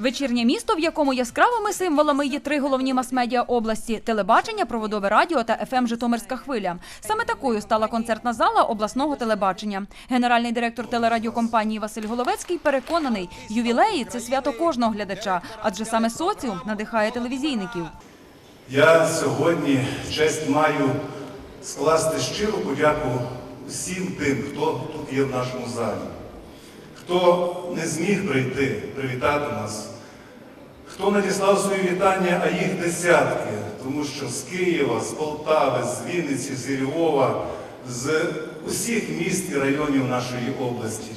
Вечірнє місто, в якому яскравими символами є три головні мас-медіа області: телебачення, проводове радіо та ФМ Житомирська хвиля. Саме такою стала концертна зала обласного телебачення. Генеральний директор телерадіокомпанії Василь Головецький переконаний, ювілеї це свято кожного глядача, адже саме соціум надихає телевізійників. Я сьогодні честь маю скласти щиру подяку всім тим, хто тут є в нашому залі, хто не зміг прийти, привітати нас, хто надіслав свої вітання, а їх десятки, тому що з Києва, з Полтави, з Вінниці, з Львова, з усіх міст і районів нашої області.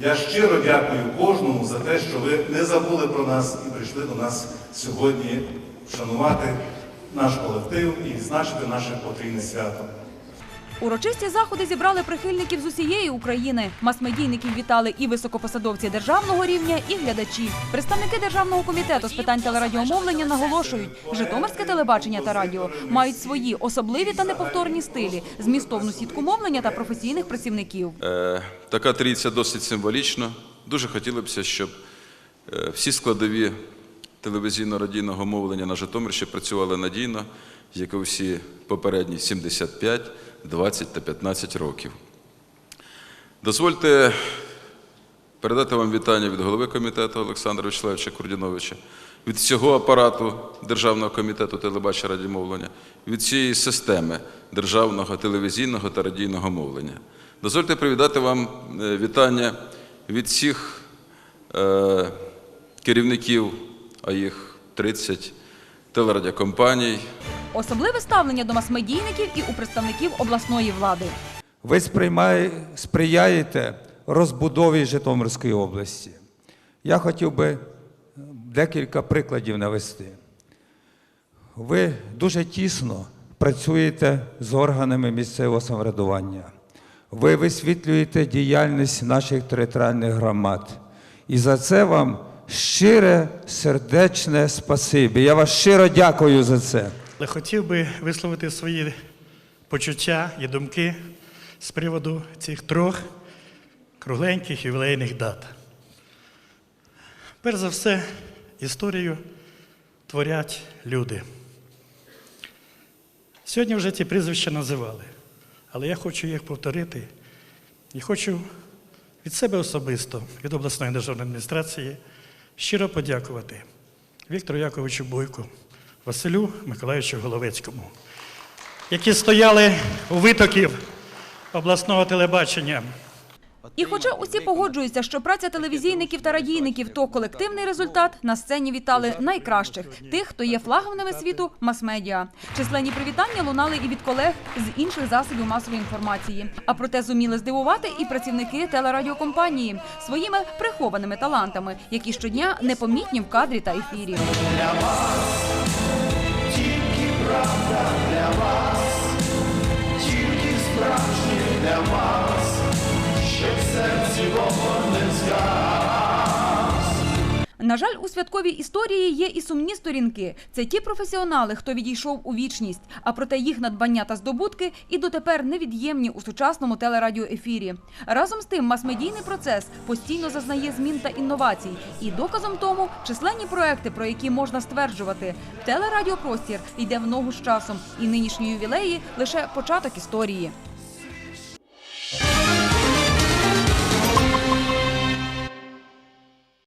Я щиро дякую кожному за те, що ви не забули про нас і прийшли до нас сьогодні вшанувати наш колектив і відзначити наше потрійне свято. Урочисті заходи зібрали прихильників з усієї України. Мас-медійників вітали і високопосадовці державного рівня, і глядачі. Представники державного комітету з питань телерадіомовлення наголошують, житомирське телебачення та радіо мають свої особливі та неповторні стилі, змістовну сітку мовлення та професійних працівників. Е, Така трійця досить символічна. Дуже хотілося б, щоб е, всі складові телевізійно-радійного мовлення на Житомирщині працювали надійно, як і всі попередні 75, 20 та 15 років. Дозвольте передати вам вітання від голови комітету Олександра Вячеславовича Курдіновича, від всього апарату Державного комітету телебачення радіомовлення, від цієї системи державного телевізійного та радійного мовлення. Дозвольте привітати вам е, вітання від всіх е, керівників, а їх 30 телерадіокомпаній, Особливе ставлення до мас-медійників і у представників обласної влади. Ви сприймає- сприяєте розбудові Житомирської області. Я хотів би декілька прикладів навести. Ви дуже тісно працюєте з органами місцевого самоврядування. Ви висвітлюєте діяльність наших територіальних громад. І за це вам щире сердечне спасибі. Я вас щиро дякую за це. Але хотів би висловити свої почуття і думки з приводу цих трьох кругленьких ювілейних дат. Перш за все, історію творять люди. Сьогодні вже ці прізвища називали, але я хочу їх повторити і хочу від себе особисто, від обласної державної адміністрації щиро подякувати Віктору Яковичу Бойку, Василю Миколаївичу Головецькому, які стояли у витоків обласного телебачення. І хоча усі погоджуються, що праця телевізійників та радійників то колективний результат, на сцені вітали найкращих тих, хто є флагманами світу мас-медіа. Численні привітання лунали і від колег з інших засобів масової інформації. А проте зуміли здивувати і працівники телерадіокомпанії своїми прихованими талантами, які щодня непомітні в кадрі та ефірі правда для вас, тільки справжніх для вас, щоб серці воно не. На жаль, у святковій історії є і сумні сторінки. Це ті професіонали, хто відійшов у вічність. А проте їх надбання та здобутки і дотепер невід'ємні у сучасному телерадіоефірі. Разом з тим, мас-медійний процес постійно зазнає змін та інновацій. І доказом тому численні проекти, про які можна стверджувати, телерадіопростір йде в ногу з часом, і нинішні ювілеї лише початок історії.